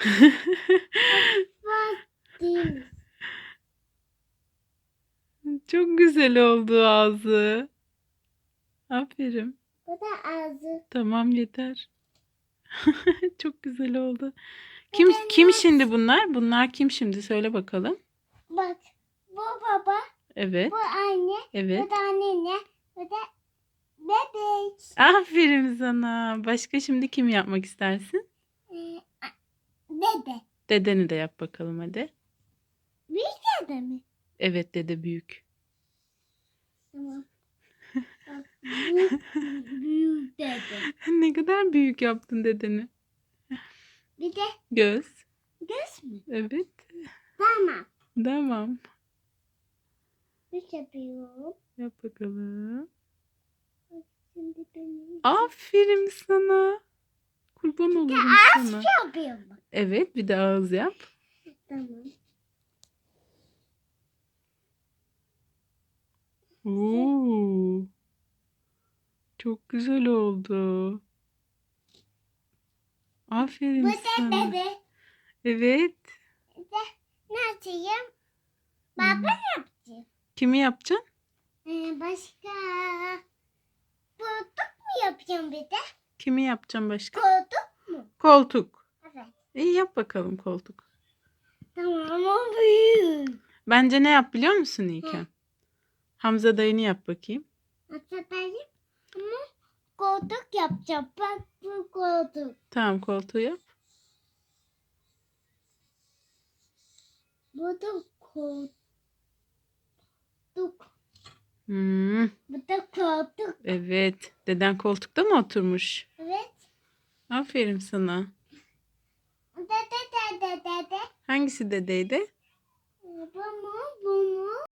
Çok güzel oldu ağzı. Aferin. Bu da ağzı. Tamam yeter. Çok güzel oldu. Kim kim şimdi bunlar? Bunlar kim şimdi? Söyle bakalım. Bak. Bu baba. Evet. Bu anne. Evet. Bu da anne. Bu da bebek. Aferin sana. Başka şimdi kim yapmak istersin? Dede. Dedeni de yap bakalım hadi. Büyük dede mi? Evet dede büyük. Tamam. Büyük, büyük dede. ne kadar büyük yaptın dedeni. Bir de Göz. göz mü? Evet. Tamam. Tamam. Bir yapıyorum. Yap bakalım. Şimdi benim. Aferin sana. Kurban olurum sana. yapıyorum. bak. Evet bir de ağız yap. Tamam. Oo. Çok güzel oldu. Aferin Bu da sana. bebe. Evet. Ne yapayım? Baba yapacağım. Kimi yapacaksın? Ee, başka koltuk mu yapacağım bir de? Kimi yapacaksın başka? Koltuk. Koltuk. Evet. İyi yap bakalım koltuk. Tamam o büyük. Bence ne yap biliyor musun İlkem? Hamza dayını yap bakayım. Atabilirim ama koltuk yapacağım. Bak bu koltuk. Tamam koltuğu yap. Bu da koltuk. Hmm, Bu da koltuk. evet. Deden koltukta mı oturmuş? Aferin sana. Dede dede dede. Hangisi dedeydi?